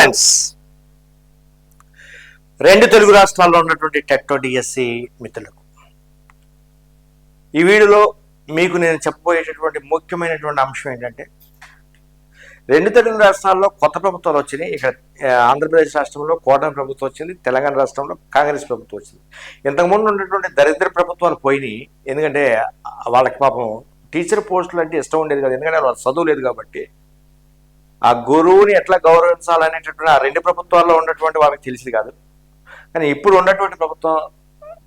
Friends రెండు తెలుగు రాష్ట్రాల్లో ఉన్నటువంటి టెక్టో డిఎస్సి మిత్రులకు. ఈ వీడియోలో మీకు నేను చెప్పబోయేటటువంటి ముఖ్యమైనటువంటి అంశం ఏంటంటే రెండు తెలుగు రాష్ట్రాల్లో కొత్త ప్రభుత్వాలు వచ్చినాయి. ఇక్కడ ఆంధ్రప్రదేశ్ రాష్ట్రంలో కోటమి ప్రభుత్వం వచ్చింది తెలంగాణ రాష్ట్రంలో కాంగ్రెస్ ప్రభుత్వం వచ్చింది. ఇంతకుముందు ఉన్నటువంటి దరిద్ర ప్రభుత్వాలు పోయినాయి. ఎందుకంటే వాళ్ళకి పాపం టీచర్ పోస్టులు అంటే ఇష్టం ఉండేది కదా. ఎందుకంటే వాళ్ళు చదువు లేదు కాబట్టి ఆ గురువుని ఎట్లా గౌరవించాలనేటటువంటి ఆ రెండు ప్రభుత్వాల్లో ఉన్నటువంటి వాళ్ళకి తెలిసింది కాదు. కానీ ఇప్పుడు ఉన్నటువంటి ప్రభుత్వం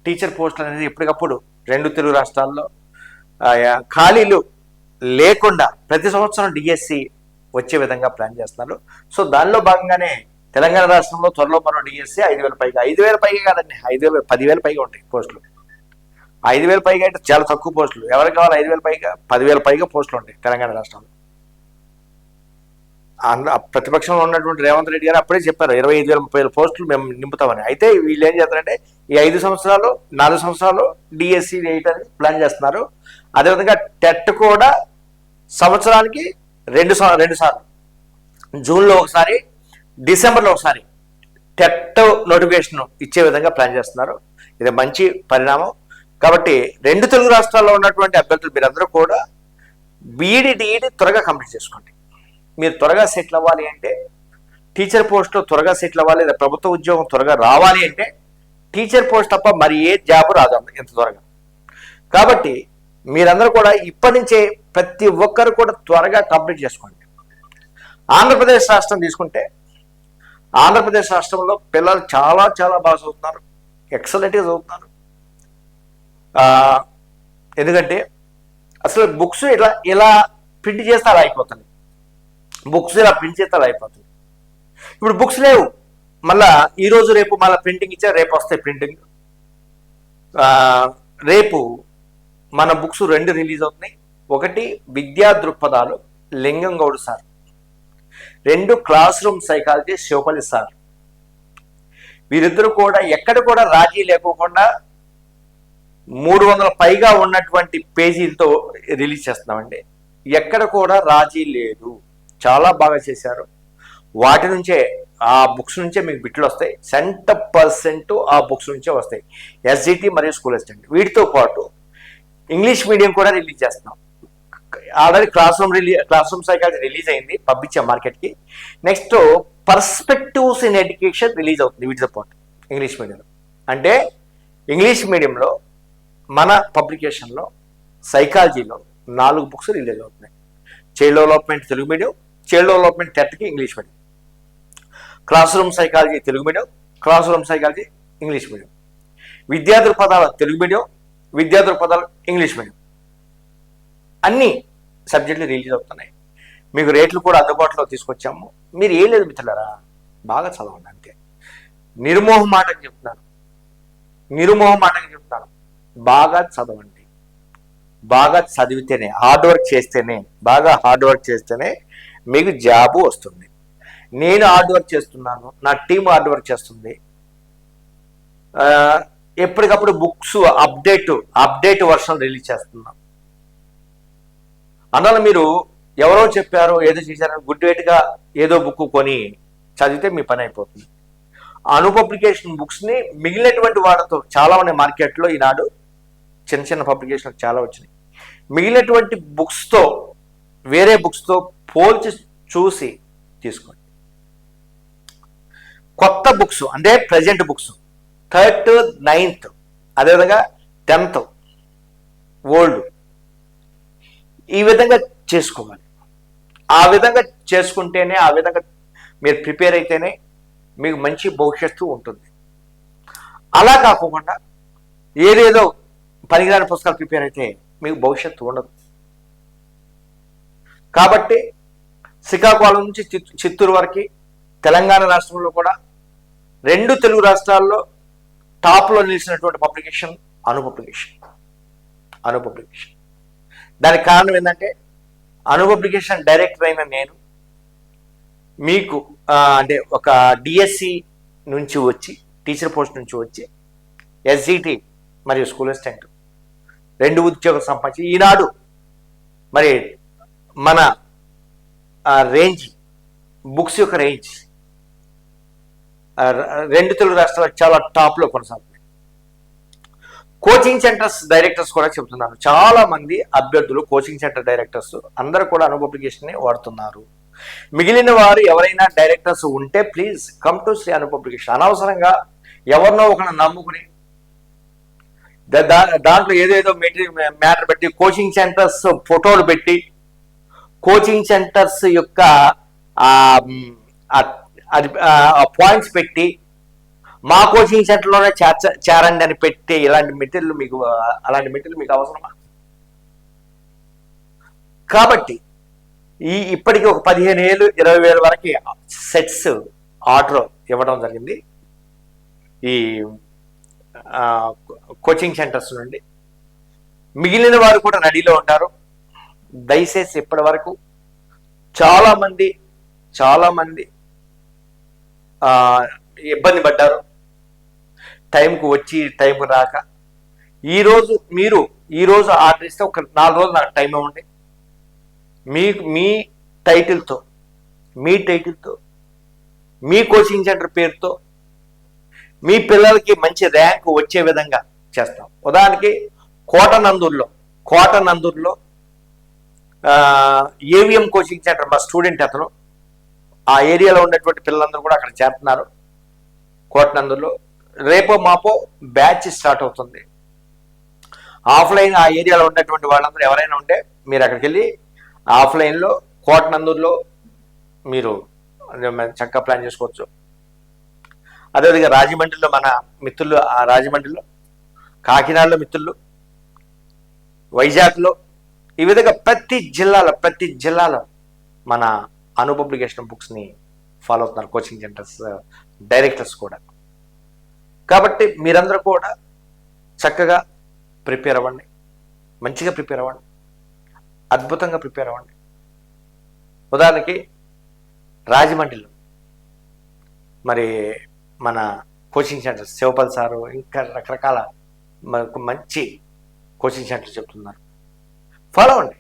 టీచర్ పోస్టులు అనేది ఎప్పటికప్పుడు రెండు తెలుగు రాష్ట్రాల్లో ఖాళీలు లేకుండా ప్రతి సంవత్సరం డిఎస్సి వచ్చే విధంగా ప్లాన్ చేస్తున్నారు. సో దానిలో భాగంగానే తెలంగాణ రాష్ట్రంలో త్వరలో మరో డిఎస్సి ఐదు వేల పైగా ఐదు వేల పైగా కాదండి ఐదు వేల పదివేల పైగా ఉంటాయి పోస్టులు. ఐదు వేల పైగా అంటే చాలా తక్కువ పోస్టులు. ఎవరికి కావాలి ఐదు వేల పైగా పదివేల పైగా పోస్టులు ఉంటాయి తెలంగాణ రాష్ట్రంలో. ప్రతిపక్షంలో ఉన్నటువంటి రేవంత్ రెడ్డి గారు అప్పుడే చెప్పారు ఇరవై ఐదు వేల ముప్పై వేల పోస్టులు మేము నింపుతామని. అయితే వీళ్ళు ఏం చేస్తారంటే ఈ ఐదు సంవత్సరాలు నాలుగు సంవత్సరాలు డిఎస్సి వేయటానికి ప్లాన్ చేస్తున్నారు. అదేవిధంగా టెట్ కూడా సంవత్సరానికి రెండు రెండు సార్లు. జూన్లో ఒకసారి డిసెంబర్లో ఒకసారి టెట్ నోటిఫికేషన్ ఇచ్చే విధంగా ప్లాన్ చేస్తున్నారు. ఇది మంచి పరిణామం. కాబట్టి రెండు తెలుగు రాష్ట్రాల్లో ఉన్నటువంటి అభ్యర్థులు మీరందరూ కూడా బీఈడి డిఈడి త్వరగా కంప్లీట్ చేసుకోండి. మీరు త్వరగా సెటిల్ అవ్వాలి అంటే టీచర్ పోస్ట్లో త్వరగా సెటిల్ అవ్వాలి లేదా ప్రభుత్వ ఉద్యోగం త్వరగా రావాలి అంటే టీచర్ పోస్ట్ తప్ప మరి ఏ జాబ్ రాదు ఎంత త్వరగా. కాబట్టి మీరందరూ కూడా ఇప్పటి నుంచే ప్రతి ఒక్కరు కూడా త్వరగా కంప్లీట్ చేసుకోండి. ఆంధ్రప్రదేశ్ రాష్ట్రం తీసుకుంటే ఆంధ్రప్రదేశ్ రాష్ట్రంలో పిల్లలు చాలా చాలా బాగా చదువుతున్నారు. ఎక్సలెంట్గా చదువుతున్నారు. ఎందుకంటే అసలు బుక్స్ ఇలా ఇలా ప్రింట్ చేస్తే అలా అయిపోతుంది. బుక్స్ ఇలా ప్రింట్ చేస్తే అయిపోతుంది. ఇప్పుడు బుక్స్ లేవు. మళ్ళా ఈ రోజు రేపు మళ్ళీ ప్రింటింగ్ ఇచ్చా రేపు వస్తాయి ప్రింటింగ్. రేపు మన బుక్స్ రెండు రిలీజ్ అవుతున్నాయి. ఒకటి విద్యా దృక్పథాలు లింగం గౌడ్ సార్. రెండు class room psychology Shivapalli sir. వీరిద్దరూ కూడా ఎక్కడ కూడా రాజీ లేకోకుండా మూడు వందల పైగా ఉన్నటువంటి పేజీలతో రిలీజ్ చేస్తున్నామండి. ఎక్కడ కూడా రాజీ లేదు. చాలా బాగా చేశారు. వాటి నుంచే ఆ బుక్స్ నుంచే మీకు బిట్లు వస్తాయి. సెంట పర్సెంట్ ఆ బుక్స్ నుంచే వస్తాయి. ఎస్జిటి మరియు స్కూల్ అసిస్టెంట్. వీటితో పాటు ఇంగ్లీష్ మీడియం కూడా రిలీజ్ చేస్తున్నాం. Already class room release class room psychology release అయింది పంపించాం మార్కెట్కి. Next perspectives in education release అవుతుంది వీటితో పాటు ఇంగ్లీష్ మీడియంలో అంటే ఇంగ్లీష్ మీడియంలో మన పబ్లికేషన్లో సైకాలజీలో నాలుగు బుక్స్ రిలీజ్ అవుతున్నాయి. Child development Telugu medium child development టెట్కి English medium class room psychology Telugu medium class room psychology English medium విద్యా దృక్పథాలు తెలుగు మీడియం విద్యా దృక్పథాలు ఇంగ్లీష్ మీడియం అన్ని సబ్జెక్టులు రిలీజ్ అవుతున్నాయి. మీకు రేట్లు కూడా అందుబాటులో తీసుకొచ్చాము. మీరు ఏం లేదు మిత్రులరా? బాగా చదవండి అంతే. నిర్మోహ మాటకు చెప్తున్నాను. నిర్మోహ మాటకి చెప్తున్నాను. బాగా చదవండి. బాగా చదివితేనే హార్డ్ వర్క్ చేస్తేనే బాగా హార్డ్ వర్క్ చేస్తేనే మీకు జాబు వస్తుంది. నేను హార్డ్ వర్క్ చేస్తున్నాను నా టీం హార్డ్ వర్క్ చేస్తుంది. ఎప్పటికప్పుడు books update update version release చేస్తున్నాం. అందువల్ల మీరు ఎవరో చెప్పారో ఏదో చేశారో గుడ్ వెయిట్గా ఏదో బుక్ కొని చదివితే మీ పని అయిపోతుంది. అను పబ్లికేషన్ బుక్స్ని మిగిలినటువంటి వాళ్ళతో చాలా ఉన్నాయి మార్కెట్లో ఈనాడు చిన్న చిన్న పబ్లికేషన్లు చాలా వచ్చినాయి. మిగిలినటువంటి బుక్స్తో వేరే బుక్స్తో పోల్చి చూసి తీసుకోండి. కొత్త బుక్స్ అంటే ప్రజెంట్ బుక్స్ థర్డ్ నైన్త్ అదేవిధంగా టెన్త్ ఓల్డ్ ఈ విధంగా చేసుకోవాలి. ఆ విధంగా చేసుకుంటేనే ఆ విధంగా మీరు ప్రిపేర్ అయితేనే మీకు మంచి భవిష్యత్తు ఉంటుంది. అలా కాకుండా ఏదేదో పనికిరాని పుస్తకాలు ప్రిపేర్ అయితే మీకు భవిష్యత్తు ఉండదు. కాబట్టి శ్రీకాకుళం నుంచి చిత్- చిత్తూరు వరకు తెలంగాణ రాష్ట్రంలో కూడా రెండు తెలుగు రాష్ట్రాల్లో టాప్లో నిలిచినటువంటి publication Anu publication. Anu publication. దానికి కారణం ఏంటంటే అను పబ్లికేషన్ డైరెక్టర్ అయిన నేను మీకు అంటే ఒక డిఎస్సి నుంచి వచ్చి టీచర్ పోస్ట్ నుంచి వచ్చి ఎస్జిటి మరియు స్కూల్ అసిస్టెంట్ రెండు ఉద్యోగం సంపాదించి ఈనాడు మరి మన రేంజ్ బుక్స్ యొక్క రేంజ్. రెండు తెలుగు రాష్ట్రాలకు చాలా టాప్లో కొనసాగుతున్నాయి. కోచింగ్ సెంటర్స్ డైరెక్టర్స్ కూడా చెబుతున్నారు. చాలా మంది అభ్యర్థులు కోచింగ్ సెంటర్ డైరెక్టర్స్ అందరూ కూడా అను వాడుతున్నారు. మిగిలిన వారు ఎవరైనా డైరెక్టర్స్ ఉంటే please come to Shri Anu publication అనవసరంగా ఎవరినో ఒకరిని నమ్ముకుని దాంట్లో ఏదేదో మెటీరియల్ మ్యాటర్ పెట్టి కోచింగ్ సెంటర్స్ ఫోటోలు పెట్టి కోచింగ్ సెంటర్స్ యొక్క అది పాయింట్స్ పెట్టి మా కోచింగ్ సెంటర్లోనే చేర్చ చేరండి అని పెట్టి ఇలాంటి మెటీరియల్ మీకు అలాంటి మెటీరియల్ మీకు అవసరమా? కాబట్టి ఈ ఇప్పటికి ఒక పదిహేను ఏళ్ళు ఇరవై వేల వరకు సెట్స్ ఆర్డర్ ఇవ్వడం జరిగింది. ఈ కోచింగ్ సెంటర్స్ నుండి. మిగిలిన వారు కూడా రెడీలో ఉంటారు దయచేసి ఇప్పటి వరకు చాలామంది చాలామంది ఇబ్బంది పడ్డారు. టైంకు వచ్చి టైంకు రాక. ఈరోజు మీరు ఈరోజు ఆర్డర్ ఇస్తే ఒక నాలుగు రోజులు నాకు టైం ఇవ్వండి మీ మీ టైటిల్తో మీ టైటిల్తో మీ కోచింగ్ సెంటర్ పేరుతో మీ పిల్లలకి మంచి ర్యాంక్ వచ్చే విధంగా చేస్తాం. ఉదాహరణకి కోటనందూరులో కోటనందూరులో ఏవిఎం కోచింగ్ సెంటర్ మా స్టూడెంట్ అతను. ఆ ఏరియాలో ఉన్నటువంటి పిల్లలందరూ కూడా అక్కడ చేరుతున్నారు. కోటనందులో రేపో మాపో బ్యాచ్ స్టార్ట్ అవుతుంది. ఆఫ్లైన్ ఆ ఏరియాలో ఉన్నటువంటి వాళ్ళందరూ ఎవరైనా ఉంటే మీరు అక్కడికి వెళ్ళి ఆఫ్లైన్లో కోటనందూరులో మీరు చక్కగా ప్లాన్ చేసుకోవచ్చు. అదేవిధంగా రాజమండ్రిలో మన మిత్రులు ఆ రాజమండ్రిలో కాకినాడలో మిత్రులు వైజాగ్లో ఈ విధంగా ప్రతి జిల్లాలో ప్రతి జిల్లాలో మన అను పబ్లికేషన్ బుక్స్ని ఫాలో అవుతున్నారు కోచింగ్ సెంటర్స్ డైరెక్టర్స్ కూడా. కాబట్టి మీరందరూ కూడా చక్కగా ప్రిపేర్ అవ్వండి. మంచిగా ప్రిపేర్ అవ్వండి. అద్భుతంగా ప్రిపేర్ అవ్వండి. ఉదాహరణకి రాజమండ్రిలో మరి మన కోచింగ్ సెంటర్ శివపల్ సారు ఇంకా రకరకాల మనకు మంచి కోచింగ్ సెంటర్ చెప్తున్నారు. ఫాలో అండి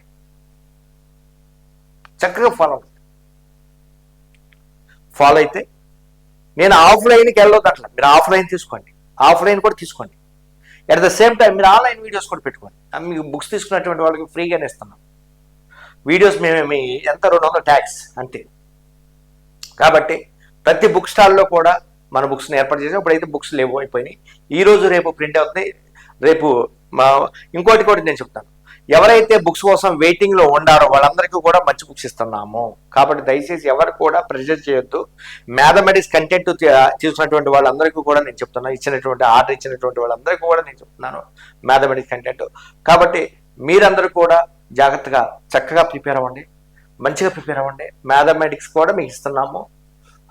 చక్కగా ఫాలో అవ్వండి. ఫాలో అయితే నేను ఆఫ్లైన్కి వెళ్ళొద్దు అట్లా మీరు ఆఫ్లైన్ తీసుకోండి. ఆఫ్లైన్ కూడా తీసుకోండి. అట్ ద సేమ్ టైం మీరు ఆన్లైన్ వీడియోస్ కూడా పెట్టుకోండి. మీకు బుక్స్ తీసుకున్నటువంటి వాళ్ళకి ఫ్రీగానే ఇస్తున్నాం వీడియోస్ మేమేమి ఎంత రెండు వందల ట్యాక్స్ అంతే. కాబట్టి ప్రతి బుక్ స్టాల్లో కూడా మన బుక్స్ని ఏర్పాటు చేసాం. ఇప్పుడైతే బుక్స్ లేవు అయిపోయినాయి. ఈ రోజు రేపు ప్రింట్ అవుతుంది. రేపు మా ఇంకోటి కూడా నేను చెప్తాను. ఎవరైతే బుక్స్ కోసం వెయిటింగ్లో ఉండారో వాళ్ళందరికీ కూడా మంచి బుక్స్ ఇస్తున్నాము. కాబట్టి దయచేసి ఎవరు కూడా ప్రెజర్ చేయొద్దు. మ్యాథమెటిక్స్ కంటెంట్ తీసుకున్నటువంటి వాళ్ళందరికీ కూడా నేను చెప్తున్నాను ఇచ్చినటువంటి ఆర్డర్ ఇచ్చినటువంటి వాళ్ళందరికీ కూడా నేను చెప్తున్నాను మ్యాథమెటిక్స్ కంటెంట్ కాబట్టి మీరందరూ కూడా జాగ్రత్తగా చక్కగా ప్రిపేర్ అవ్వండి. మంచిగా ప్రిపేర్ అవ్వండి. మ్యాథమెటిక్స్ కూడా మీకు ఇస్తున్నాము.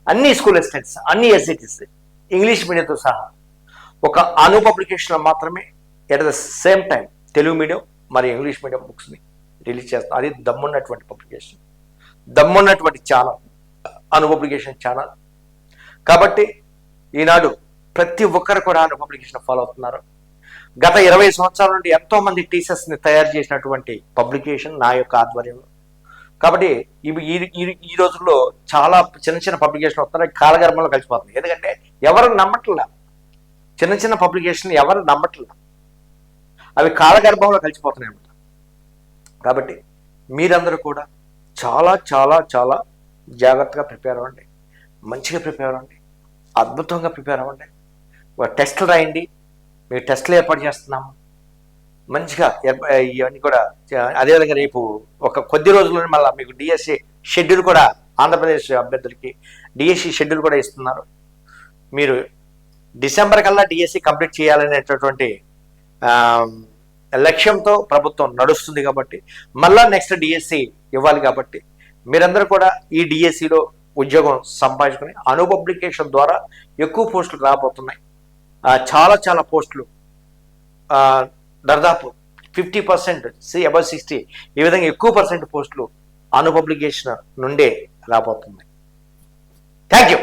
అన్ని స్కూల్ స్టూడెంట్స్ అన్ని ఎస్ఐటీస్ ఇంగ్లీష్ మీడియంతో సహా. ఒక అను పబ్లికేషన్లో మాత్రమే at the same time Telugu medium మరి ఇంగ్లీష్ మీడియం బుక్స్ని రిలీజ్ చేస్తాం. అది దమ్మున్నటువంటి పబ్లికేషన్. దమ్మున్నటువంటి ఛానల్. Anu publication channel. కాబట్టి ఈనాడు ప్రతి ఒక్కరు కూడా అను పబ్లికేషన్ ఫాలో అవుతున్నారు. గత ఇరవై సంవత్సరాల నుండి ఎంతో మంది తయారు చేసినటువంటి పబ్లికేషన్ నా యొక్క ఆధ్వర్యంలో. కాబట్టి ఇవి ఈ ఈ- ఈ రోజుల్లో చాలా చిన్న చిన్న పబ్లికేషన్ వస్తున్నాయి. కాలగర్భంలో కలిసిపోతుంది ఎందుకంటే ఎవరు నమ్మట్లా? చిన్న చిన్న పబ్లికేషన్ ఎవరు నమ్మట్లా? అవి కాలగర్భంలో కలిసిపోతున్నాయి అన్నమాట కాబట్టి మీరందరూ కూడా చాలా చాలా చాలా జాగ్రత్తగా ప్రిపేర్ అవ్వండి. మంచిగా ప్రిపేర్ అవ్వండి. అద్భుతంగా ప్రిపేర్ అవ్వండి. టెస్ట్లు టెస్టులు రాయండి. మీరు టెస్టులు ఏర్పాటు చేస్తున్నాము. మంచిగా ఇవన్నీ కూడా అదేవిధంగా రేపు ఒక కొద్ది రోజుల్లోనే మళ్ళీ మీకు డిఎస్సి షెడ్యూల్ కూడా ఆంధ్రప్రదేశ్ అభ్యర్థులకి డిఎస్సి షెడ్యూల్ కూడా ఇస్తున్నారు. మీరు డిసెంబర్ కల్లా డిఎస్సి కంప్లీట్ చేయాలనేటటువంటి లక్ష్యంతో ప్రభుత్వం నడుస్తుంది కాబట్టి మళ్ళా నెక్స్ట్ డిఎస్సి ఇవ్వాలి కాబట్టి మీరందరూ కూడా ఈ డిఎస్సిలో ఉద్యోగం సంపాదించుకుని అను పబ్లికేషన్ ద్వారా ఎక్కువ పోస్టులు రాబోతున్నాయి. చాలా చాలా పోస్టులు దాదాపు ఫిఫ్టీ పర్సెంట్ సి అబౌవ్ సిక్స్టీ ఈ విధంగా ఎక్కువ పర్సెంట్ పోస్టులు అను పబ్లికేషన్ నుండే రాబోతున్నాయి. Thank you